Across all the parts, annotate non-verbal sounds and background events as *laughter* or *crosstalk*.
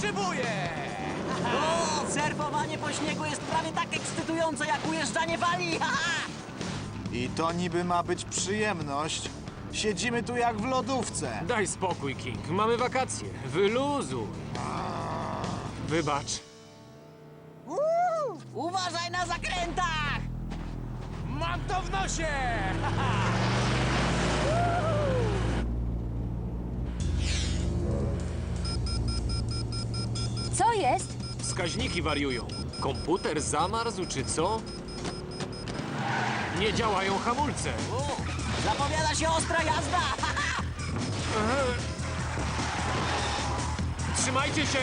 Szybuje! O, surfowanie po śniegu jest prawie tak ekscytujące jak ujeżdżanie wali! *laughs* I to niby ma być przyjemność. Siedzimy tu jak w lodówce. Daj spokój, King. Mamy wakacje. Wyluzuj. Wybacz. Uuu, uważaj na zakrętach! Mam to w nosie! *laughs* jest? Wskaźniki wariują. Komputer zamarzł, czy co? Nie działają hamulce. U, zapowiada się ostra jazda! *laughs* Trzymajcie się!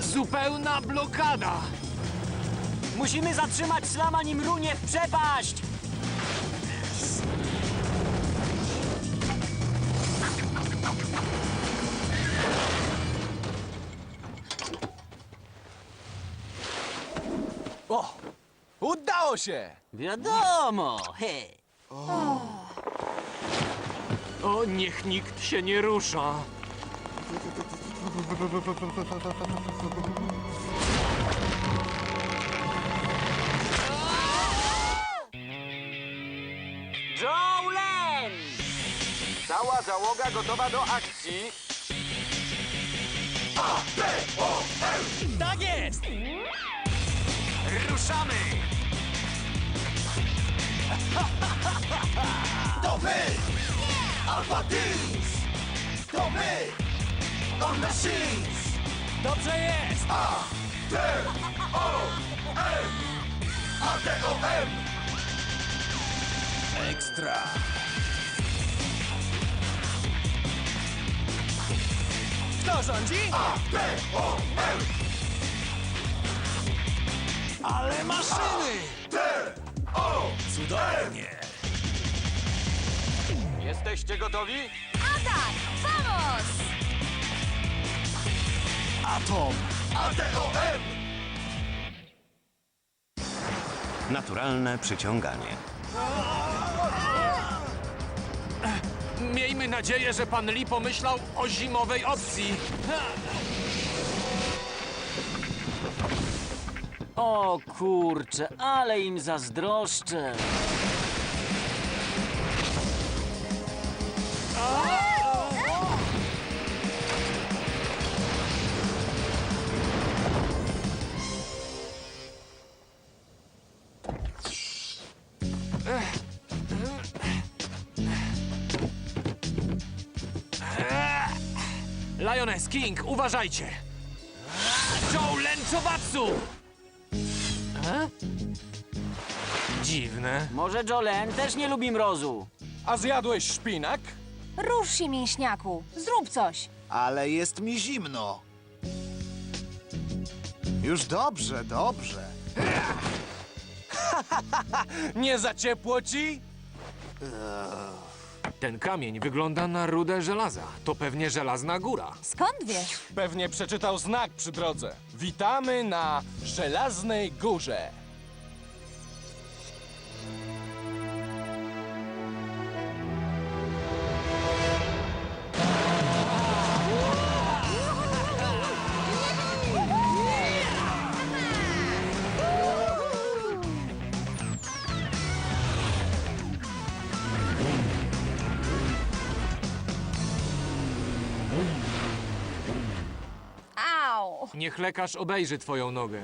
Zupełna blokada! Musimy zatrzymać slama nim runie w przepaść! Się! Wiadomo! He. O, niech nikt się nie rusza. Jowlen! Cała załoga gotowa do akcji. Tak jest! Ruszamy! To my! Alpha Teams! To my! On Machines! Dobrze jest! ATOM! Ekstra! Kto rządzi? ATOM! Ale maszyny! O! Cudownie! Jesteście gotowi? Atak! Vamos! Atom! ATOM! Naturalne przyciąganie. Miejmy nadzieję, że pan Lee pomyślał o zimowej opcji. O kurcze, ale im zazdroszczę! Lioness, King, uważajcie! Joe Lencobatsu! Dziwne. Może Jolen też nie lubi mrozu? A zjadłeś szpinak? Rusz się, mięśniaku! Zrób coś! Ale jest mi zimno. Już dobrze, dobrze. *laughs* Nie za ciepło ci? Ten kamień wygląda na rudę żelaza. To pewnie żelazna góra. Skąd wiesz? Pewnie przeczytał znak przy drodze. Witamy na Żelaznej Górze. Niech lekarz obejrzy twoją nogę.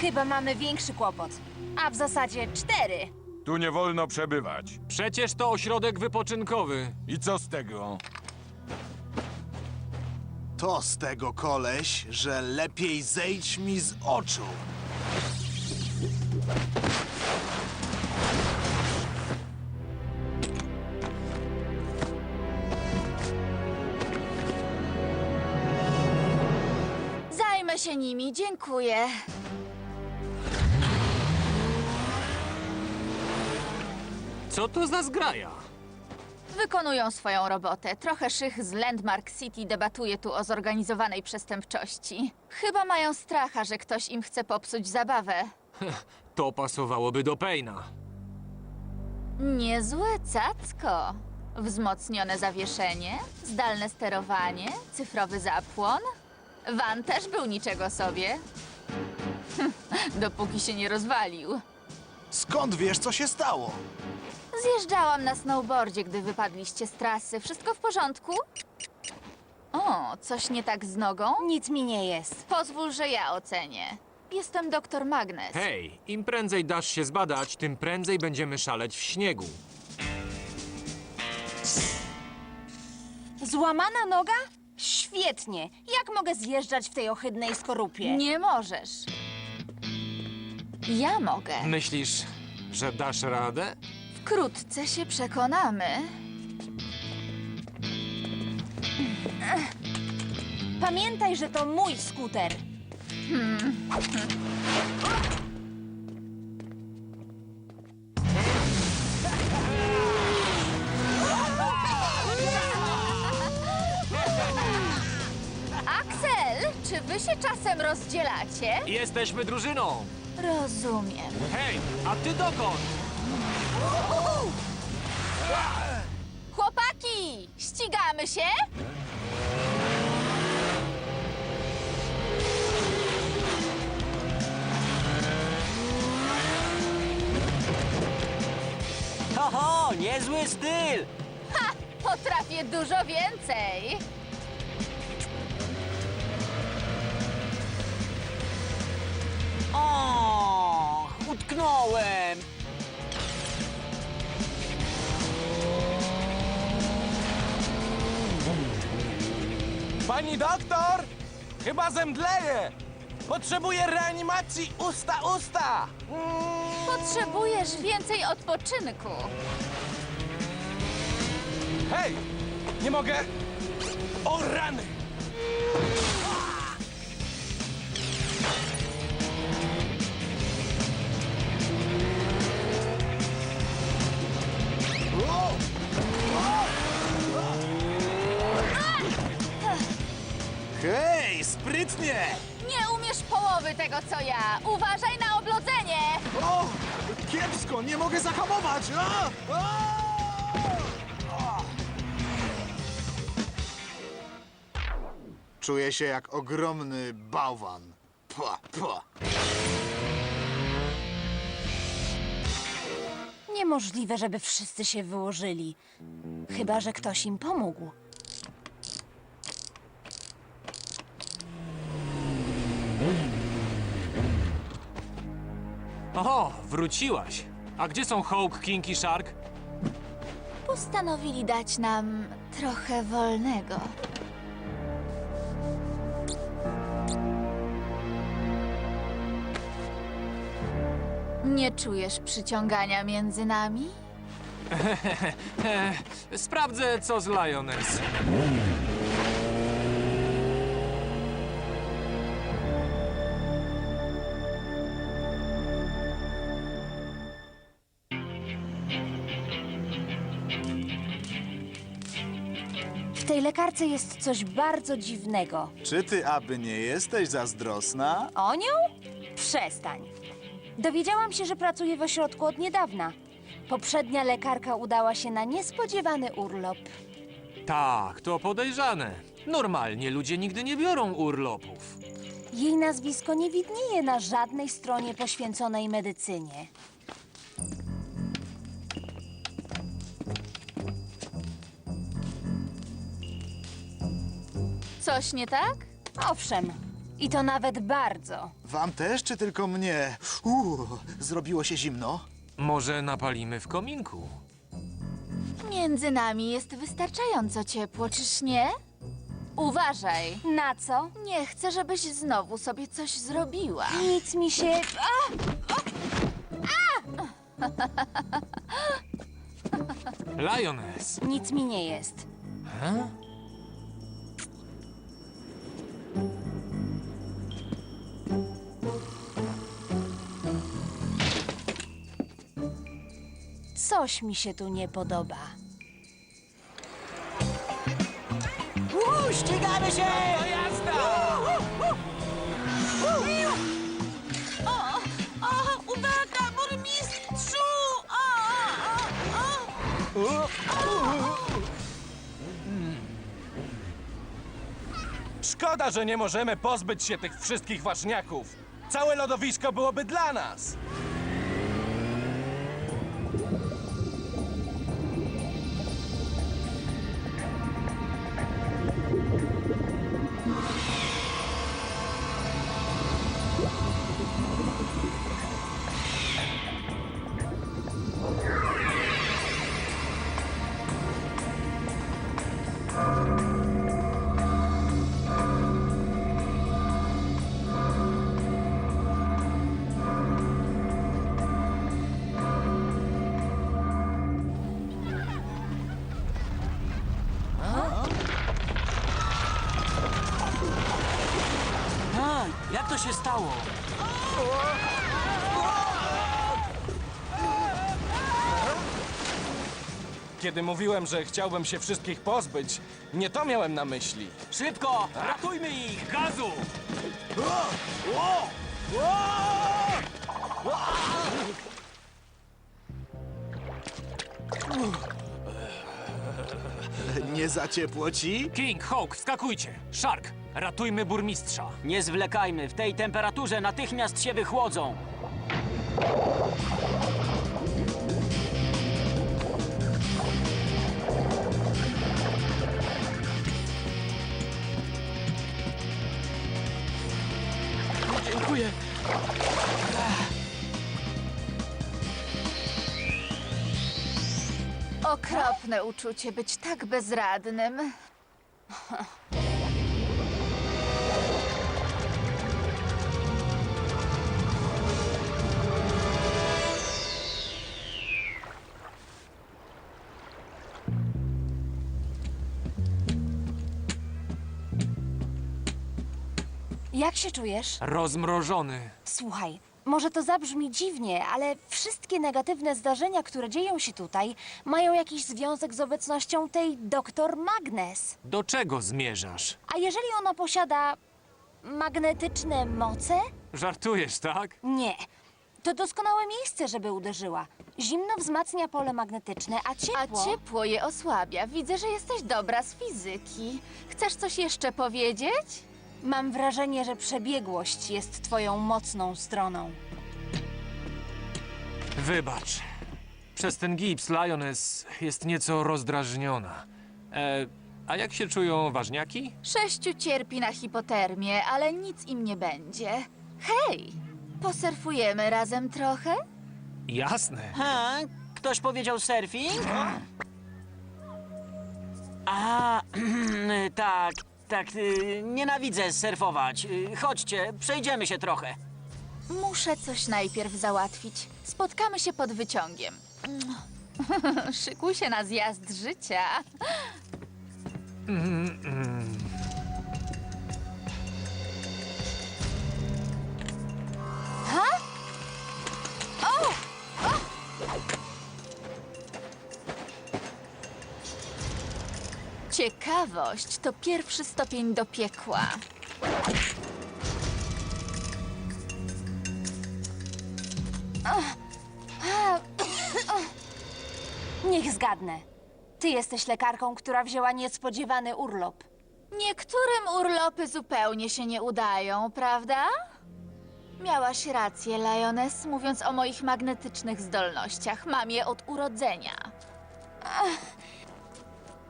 Chyba mamy większy kłopot. A w zasadzie cztery. Tu nie wolno przebywać. Przecież to ośrodek wypoczynkowy. I co z tego? To z tego koleś, że lepiej zejdź mi z oczu. Się nimi, dziękuję. Co to za zgraja? Wykonują swoją robotę. Trochę szych z Landmark City debatuje tu o zorganizowanej przestępczości. Chyba mają stracha, że ktoś im chce popsuć zabawę. To pasowałoby do Payna. Niezłe cacko. Wzmocnione zawieszenie, zdalne sterowanie, cyfrowy zapłon. Van też był niczego sobie. *laughs* Dopóki się nie rozwalił. Skąd wiesz, co się stało? Zjeżdżałam na snowboardzie, gdy wypadliście z trasy. Wszystko w porządku? O, coś nie tak z nogą? Nic mi nie jest. Pozwól, że ja ocenię. Jestem doktor Magnes. Hej, im prędzej dasz się zbadać, tym prędzej będziemy szaleć w śniegu. Złamana noga? Świetnie. Jak mogę zjeżdżać w tej ohydnej skorupie? Nie możesz. Ja mogę. Myślisz, że dasz radę? Wkrótce się przekonamy. Pamiętaj, że to mój skuter. Się czasem rozdzielacie? Jesteśmy drużyną! Rozumiem. Hej, a ty dokąd? Chłopaki, ścigamy się? Ho, niezły styl! Ha! Potrafię dużo więcej. Utknąłem! Pani doktor! Chyba zemdleje! Potrzebuję reanimacji usta-usta! Mm, Potrzebujesz więcej odpoczynku. Hej! Nie mogę! O rany! Hej, sprytnie! Nie umiesz połowy tego, co ja. Uważaj na oblodzenie. O! Kiepsko, nie mogę zahamować! A! A! Czuję się jak ogromny bałwan. Niemożliwe, żeby wszyscy się wyłożyli. Chyba, że ktoś im pomógł. O, wróciłaś. A gdzie są Hawk, King i Shark? Postanowili dać nam trochę wolnego. Nie czujesz przyciągania między nami? *laughs* Sprawdzę, co z Lioness. W tej lekarce jest coś bardzo dziwnego. Czy ty aby nie jesteś zazdrosna? O nią? Przestań. Dowiedziałam się, że pracuje w ośrodku od niedawna. Poprzednia lekarka udała się na niespodziewany urlop. Tak, to podejrzane. Normalnie ludzie nigdy nie biorą urlopów. Jej nazwisko nie widnieje na żadnej stronie poświęconej medycynie. Coś nie tak? Owszem, i to nawet bardzo. Wam też, czy tylko mnie? Uuu, zrobiło się zimno? Może napalimy w kominku? Między nami jest wystarczająco ciepło, czyż nie? Uważaj. Na co? Nie chcę, żebyś znowu sobie coś zrobiła. Nic mi się. A! Lioness. Nic mi nie jest. Coś mi się tu nie podoba. Uhu, ścigamy się! O, uwaga, burmistrzu! O, o, o, Szkoda, że nie możemy pozbyć się tych wszystkich ważniaków. Całe lodowisko byłoby dla nas. Stało? Kiedy mówiłem, że chciałbym się wszystkich pozbyć, nie to miałem na myśli. Szybko! Ratujmy ich! Gazu! Nie za ciepło ci? King, Hawk, skakujcie! Shark, ratujmy burmistrza! Nie zwlekajmy, w tej temperaturze natychmiast się wychłodzą. Dziękuję. Okropne uczucie być tak bezradnym. *laughs* Jak się czujesz? Rozmrożony. Słuchaj, może to zabrzmi dziwnie, ale wszystkie negatywne zdarzenia, które dzieją się tutaj, mają jakiś związek z obecnością tej doktor Magnes. Do czego zmierzasz? A jeżeli ona posiada magnetyczne moce? Żartujesz, tak? Nie. To doskonałe miejsce, żeby uderzyła. Zimno wzmacnia pole magnetyczne, a A ciepło... ciepło je osłabia. Widzę, że jesteś dobra z fizyki. Chcesz coś jeszcze powiedzieć? Mam wrażenie, że przebiegłość jest twoją mocną stroną. Wybacz. Przez ten gips Lioness jest nieco rozdrażniona. E, a jak się czują ważniaki? Sześciu cierpi na hipotermię, ale nic im nie będzie. Hej, posurfujemy razem trochę? Jasne. Ha? Ktoś powiedział surfing? A, *clears throat* tak, tak, y, nienawidzę surfować. Y, Chodźcie, przejdziemy się trochę. Muszę coś najpierw załatwić. Spotkamy się pod wyciągiem. *laughs* Szykuj się na zjazd życia. Ciekawość to pierwszy stopień do piekła. Niech zgadnę. Ty jesteś lekarką, która wzięła niespodziewany urlop. Niektórym urlopy zupełnie się nie udają, prawda? Miałaś rację, Lioness, mówiąc o moich magnetycznych zdolnościach. Mam je od urodzenia.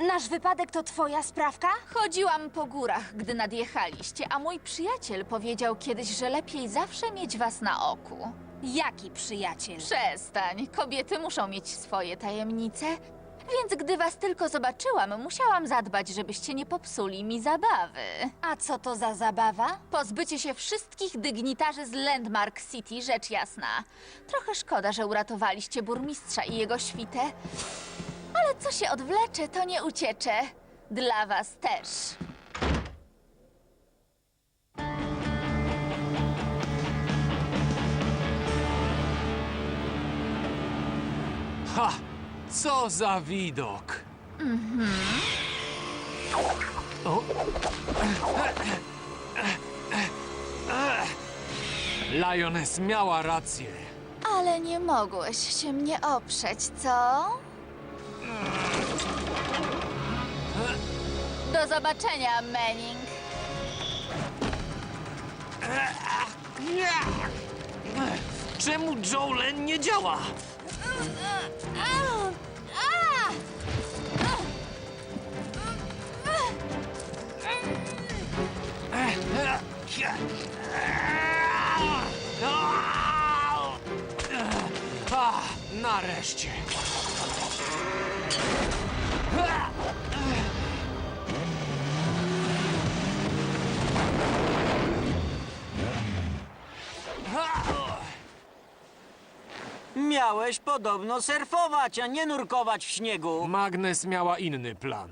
Nasz wypadek to twoja sprawka? Chodziłam po górach, gdy nadjechaliście, a mój przyjaciel powiedział kiedyś, że lepiej zawsze mieć was na oku. Jaki przyjaciel? Przestań, kobiety muszą mieć swoje tajemnice. Więc gdy was tylko zobaczyłam, musiałam zadbać, żebyście nie popsuli mi zabawy. A co to za zabawa? Pozbycie się wszystkich dygnitarzy z Landmark City, rzecz jasna. Trochę szkoda, że uratowaliście burmistrza i jego świtę. Ale co się odwlecze, to nie uciecze. Dla was też. Ha! Co za widok! O. Lioness miała rację. Ale nie mogłeś się mnie oprzeć, co? Do zobaczenia, Manning. Czemu Jolen nie działa? Nareszcie. Miałeś podobno surfować, a nie nurkować w śniegu. Magnes miała inny plan.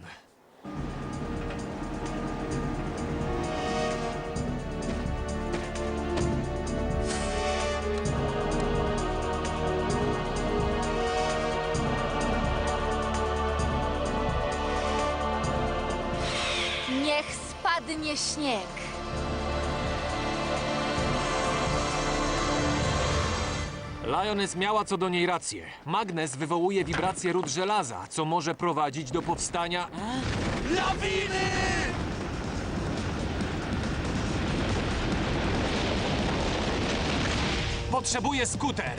Niech spadnie śnieg. Lioness miała co do niej rację. Magnes wywołuje wibrację ród żelaza, co może prowadzić do powstania... Lawiny! Potrzebuję skuter.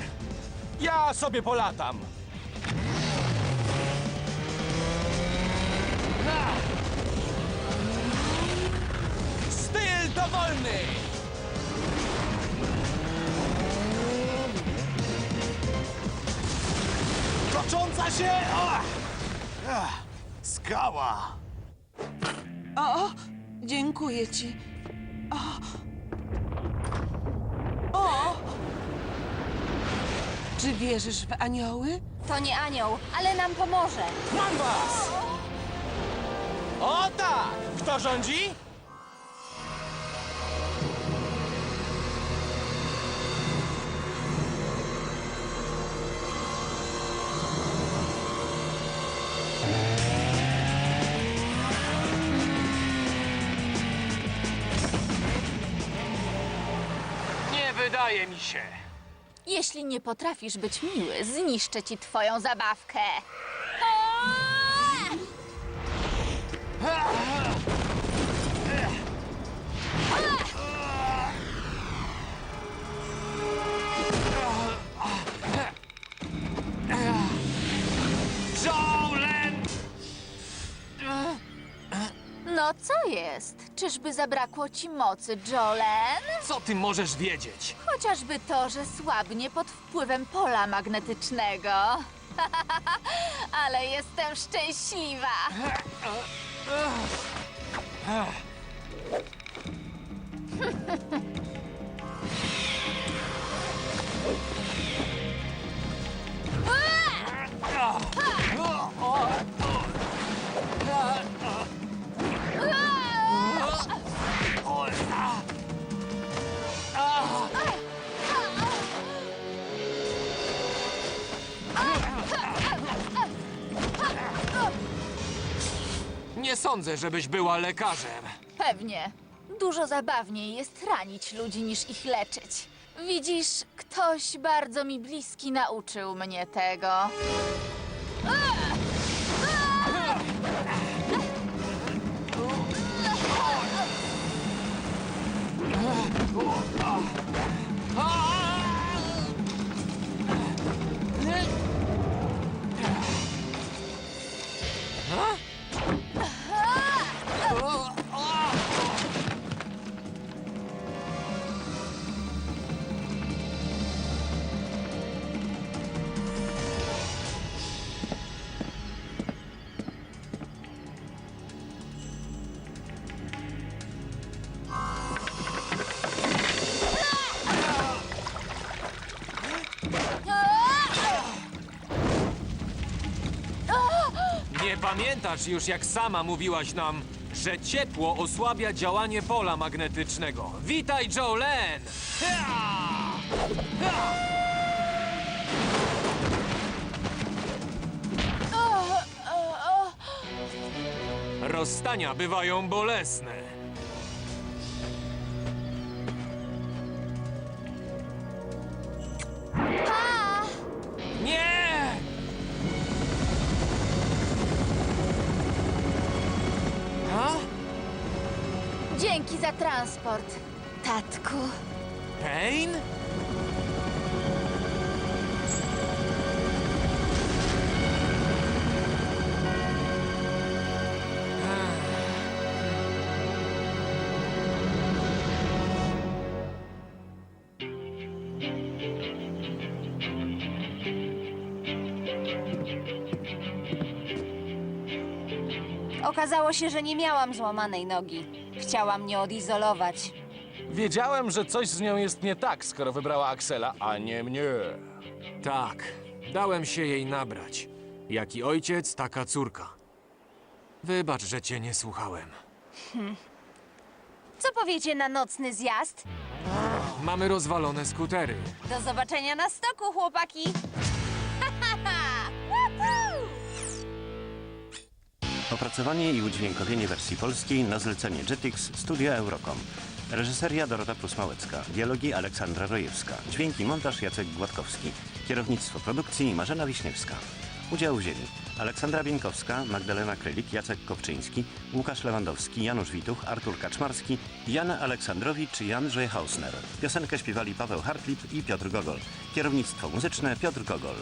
Ja sobie polatam. Styl dowolny! Tocząca się... Ach! Ach, skała! O, dziękuję ci. O. O! Czy wierzysz w anioły? To nie anioł, ale nam pomoże. Mam was! O tak! Kto rządzi? Się. Jeśli nie potrafisz być miły, zniszczę ci twoją zabawkę. *laughs* O! Co jest? Czyżby zabrakło ci mocy, Jolen? Co ty możesz wiedzieć? Chociażby to, że słabnie pod wpływem pola magnetycznego. *laughs* Ale jestem szczęśliwa. *laughs* sądzę, żebyś była lekarzem. Pewnie. Dużo zabawniej jest ranić ludzi niż ich leczyć. Widzisz, ktoś bardzo mi bliski nauczył mnie tego. Nie pamiętasz już, jak sama mówiłaś nam, że ciepło osłabia działanie pola magnetycznego. Witaj, Jolen! Rozstania bywają bolesne. Za transport, tatku. Pain? Okazało się, że nie miałam złamanej nogi. Chciała mnie odizolować. Wiedziałem, że coś z nią jest nie tak, skoro wybrała Axela, a nie mnie. Tak, dałem się jej nabrać. Jaki ojciec, taka córka. Wybacz, że cię nie słuchałem. Co powiecie na nocny zjazd? Mamy rozwalone skutery. Do zobaczenia na stoku, chłopaki! Opracowanie i udźwiękowienie wersji polskiej na zlecenie Jetix Studia Eurocom. Reżyseria Dorota Prusmałecka. Dialogi Aleksandra Rojewska. Dźwięki montaż Jacek Gładkowski. Kierownictwo produkcji Marzena Wiśniewska. Udział wzięli Aleksandra Bieńkowska, Magdalena Krylik, Jacek Kopczyński, Łukasz Lewandowski, Janusz Wituch, Artur Kaczmarski, Jana Aleksandrowicz i Andrzej Hausner. Piosenkę śpiewali Paweł Hartlip i Piotr Gogol. Kierownictwo muzyczne Piotr Gogol.